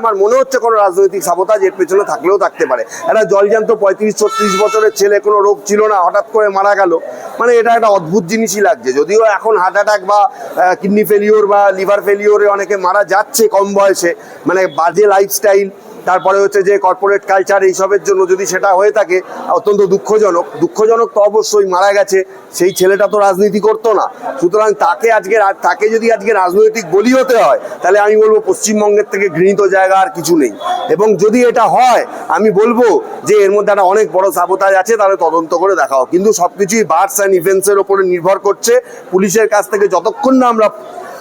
আমার মনে হচ্ছে কোনো রাজনৈতিক সাবতাজ এর পেছনে থাকলেও থাকতে পারে। একটা জলজান্ত পঁয়ত্রিশ, ছত্রিশ বছরের ছেলে, কোনো রোগ ছিল না, হঠাৎ করে মারা গেল। মানে এটা একটা অদ্ভুত জিনিসই লাগছে। যদিও এখন হার্ট অ্যাটাক বা কিডনি ফেলিওর বা লিভার ফেলিওরে অনেকে মারা যাচ্ছে কম বয়সে। মানে বাজে লাইফস্টাইল তারপরে হচ্ছে যে কর্পোরেট কালচার এইসবের জন্য যদি সেটা হয়ে থাকে, অত্যন্ত দুঃখজনক। দুঃখজনক তো অবশ্যই, মারা গেছে, সেই ছেলেটা তো রাজনীতি করতো না। সুতরাং তাকে আজকে তাকে যদি আজকে রাজনৈতিক বলি হতে হয়, তাহলে আমি বলব পশ্চিমবঙ্গের থেকে ঘৃণিত জায়গা আর কিছু নেই। এবং যদি এটা হয়, আমি বলব যে এর মধ্যে একটা অনেক বড় সাবতাজ আছে, তাহলে তদন্ত করে দেখাও। কিন্তু সবকিছুই বার্ডস অ্যান্ড ইভেন্টসের ওপরে নির্ভর করছে। পুলিশের কাছ থেকে যতক্ষণ না আমরা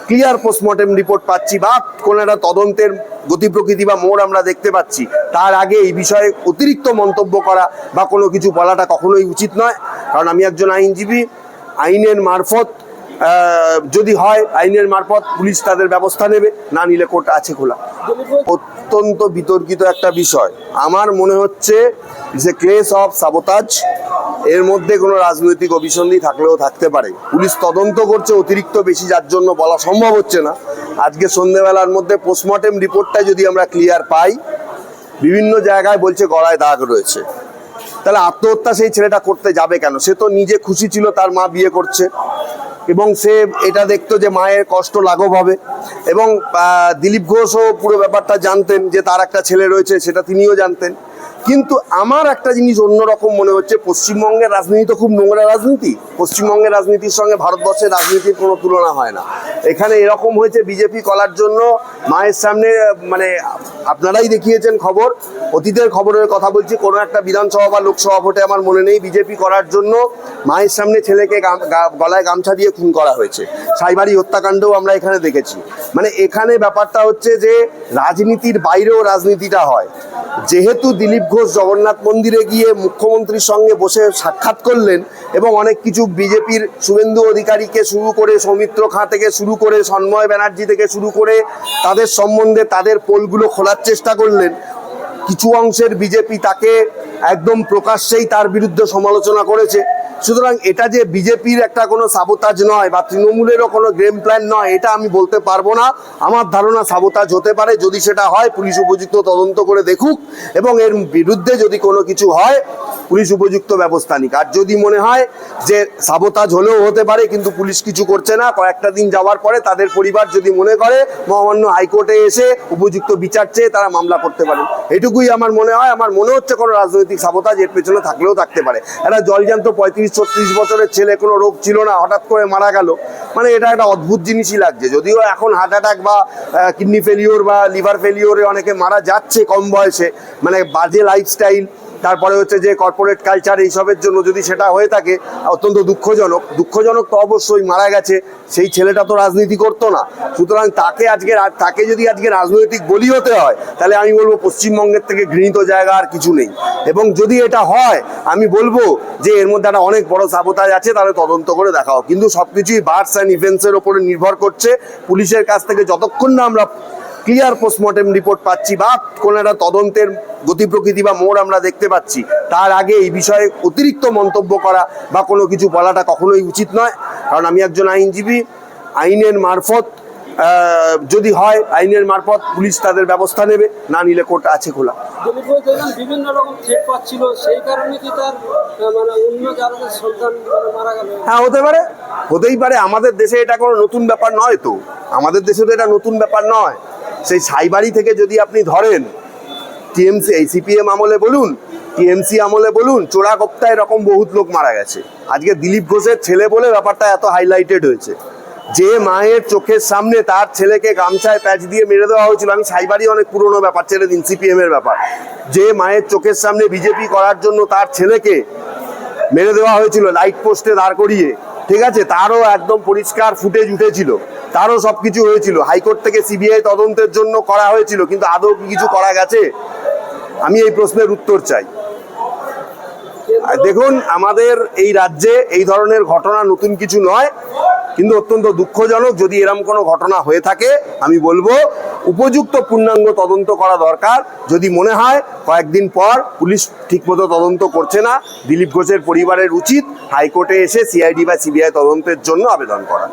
ক্লিয়ার পোস্টমর্টেম রিপোর্ট পাচ্ছি বা কোনো একটা তদন্তের গতি প্রকৃতি বা মোড় আমরা দেখতে পাচ্ছি। তার আগে এই বিষয়ে অতিরিক্ত মন্তব্য করা বা কোনো কিছু বলাটা কখনোই উচিত নয়। কারণ আমি একজন আইনজীবী, আইনের মারফত যদি হয় আইনের মারফত পুলিশ তাদের ব্যবস্থা নেবে, না নিলে কোর্ট আছে খোলা। অত্যন্ত বিতর্কিত একটা বিষয়। আমার মনে হচ্ছে যে কেস অফ সাবোতাজ এর মধ্যে কোনো রাজনৈতিক অভিসন্ধি থাকলেও থাকতে পারে। পুলিশ তদন্ত করছে, অতিরিক্ত বেশি যার জন্য বলা সম্ভব হচ্ছে না। আজকে সন্ধেবেলার মধ্যে পোস্টমর্টেম রিপোর্টটা যদি আমরা ক্লিয়ার পাই, বিভিন্ন জায়গায় বলছে গলায় দাগ রয়েছে। তাহলে আত্মহত্যা সেই ছেলেটা করতে যাবে কেন? সে তো নিজে খুশি ছিল, তার মা বিয়ে করছে। এবং সে এটা দেখতো যে মায়ের কষ্ট লাঘব হবে। এবং দিলীপ ঘোষও পুরো ব্যাপারটা জানতেন যে তার একটা ছেলে রয়েছে, সেটা তিনিও জানতেন। কিন্তু আমার একটা জিনিস অন্যরকম মনে হচ্ছে, পশ্চিমবঙ্গের রাজনীতি তো খুব নোংরা রাজনীতি। পশ্চিমবঙ্গের রাজনীতির সঙ্গে ভারতবর্ষের রাজনীতির কোনো তুলনা হয় না। এখানে এরকম হয়েছে বিজেপি করার জন্য, মায়ের সামনে মানে আপনারাই দেখিয়েছেন খবর, অতীতের খবরের কথা বলছি, কোনো একটা বিধানসভা বা লোকসভা ভোটে আমার মনে নেই, বিজেপি করার জন্য মায়ের সামনে ছেলেকে গলায় গামছা দিয়ে খুন করা হয়েছে। সাইবারি হত্যাকাণ্ডও আমরা এখানে দেখেছি। মানে এখানে ব্যাপারটা হচ্ছে যে রাজনীতির বাইরেও রাজনীতিটা হয়। যেহেতু দিলীপ ঘোষ জগন্নাথ মন্দিরে গিয়ে মুখ্যমন্ত্রীর সঙ্গে বসে সাক্ষাৎ করলেন এবং অনেক কিছু বিজেপির শুভেন্দু অধিকারীকে শুরু করে সৌমিত্র খাঁ থেকে শুরু করে সন্ময় ব্যানার্জি থেকে শুরু করে তাদের সম্বন্ধে তাদের পোলগুলো খোলার চেষ্টা করলেন। কিছু অংশের বিজেপি তাকে একদম প্রকাশ্যেই তার বিরুদ্ধে সমালোচনা করেছে। সুতরাং এটা যে বিজেপির একটা কোনো সাবোতাজ নয় বা তৃণমূলেরও কোনো গেম প্ল্যান নয়, এটা আমি বলতে পারব না। আমার ধারণা সাবোতাজ হতে পারে, যদি সেটা হয়, পুলিশ উপযুক্ত তদন্ত করে দেখুক এবং এর বিরুদ্ধে যদি কোনো কিছু হয় পুলিশ উপযুক্ত ব্যবস্থা নিক। আর যদি মনে হয় যে সাবতাজ হলেও হতে পারে, কিন্তু পুলিশ কিছু করছে না, কয়েকটা দিন যাওয়ার পরে তাদের পরিবার যদি মনে করে, মহামান্য হাইকোর্টে এসে উপযুক্ত বিচার চেয়ে তারা মামলা করতে পারে। এটুকুই আমার মনে হয়। আমার মনে হচ্ছে কোনো রাজনৈতিক সাবতাজ এর পেছনে থাকলেও থাকতে পারে। একটা জলজান্ত পঁয়ত্রিশ, ছত্রিশ বছরের ছেলে, কোনো রোগ ছিল না, হঠাৎ করে মারা গেল। মানে এটা একটা অদ্ভুত জিনিসই লাগছে। যদিও এখন হার্ট অ্যাটাক বা কিডনি ফেলিওর বা লিভার ফেলিওরে অনেকে মারা যাচ্ছে কম বয়সে। মানে বাজে লাইফস্টাইল তারপরে হচ্ছে যে কর্পোরেট কালচার এইসবের জন্য যদি সেটা হয়ে থাকে, অত্যন্ত দুঃখজনক। দুঃখজনক তো অবশ্যই মারা গেছে, সেই ছেলেটা তো রাজনীতি করতো না। সুতরাং তাকে আজকে তাকে যদি আজকে রাজনৈতিক বলি হতে হয়, তাহলে আমি বলব পশ্চিমবঙ্গের থেকে ঘৃণিত জায়গা আর কিছু নেই। এবং যদি এটা হয়, আমি বলব যে এর মধ্যে একটা অনেক বড় সাবতাজ আছে, তাহলে তদন্ত করে দেখাও। কিন্তু সবকিছুই বার্ডস অ্যান্ড ইভেন্টসের ওপরে নির্ভর করছে। পুলিশের কাছ থেকে যতক্ষণ না আমরা ক্লিয়ার পোস্টমর্টেম রিপোর্ট পাচ্ছি বা কোনো একটা তদন্তের গতি প্রকৃতি বা মোড় আমরা দেখতে পাচ্ছি তার আগে এই বিষয়ে অতিরিক্ত মন্তব্য করা বা কোনো কিছু বলাটা কখনোই উচিত নয়। কারণ আমি একজন আইনজীবী আইনের মারফত যদি হয় আইনের মারফত পুলিশ তাদের ব্যবস্থা নেবে না নিলে কোর্ট আছে খোলা। মানে মানে হ্যাঁ হতে পারে হতেই পারে। আমাদের দেশে এটা কোনো নতুন ব্যাপার নয় তো। আমাদের দেশে তো এটা নতুন ব্যাপার নয়। সেই সাইবাড়ি থেকে যদি আপনি ধরেন, টিএমসি, এই সিপিএম আমলে বলুন, টিএমসি আমলে বলুন চোরা কোপ্তা এরকম বহুত লোক মারা গেছে। আজকে দিলীপ ঘোষের ছেলে বলে ব্যাপারটা এত হাইলাইটেড হয়েছে। যে মায়ের চোখের সামনে তার ছেলেকে গামছায় প্যাচ দিয়ে মেরে দেওয়া হয়েছিল, আমি সাইবারই অনেক পুরনো ব্যাপার, ছেড়ে দিন, সিপিএম এর ব্যাপার। যে মায়ের চোখের সামনে বিজেপি করার জন্য তার ছেলেকে মেরে দেওয়া হয়েছিল লাইট পোস্টে দাঁড় করিয়ে। ঠিক আছে? তারও একদম পরিষ্কার ফুটেজ উঠেছিল। তারও সব কিছু হয়েছিল। হাইকোর্ট থেকে সিবিআই তদন্তের জন্য করা হয়েছিল, কিন্তু আদৌ কি কিছু করা গেছে? আমি এই প্রশ্নের উত্তর চাই। দেখুন, আমাদের এই রাজ্যে এই ধরনের ঘটনা নতুন কিছু নয়, কিন্তু অত্যন্ত দুঃখজনক যদি এরম কোনো ঘটনা হয়ে থাকে, আমি বলব, উপযুক্ত পূর্ণাঙ্গ তদন্ত করা দরকার। যদি মনে হয়, কয়েকদিন পর পুলিশ ঠিকমতো তদন্ত করছে না, দিলীপ ঘোষের পরিবারের উচিত হাইকোর্টে এসে সিআইডি বা সিবিআই তদন্তের জন্য আবেদন করা।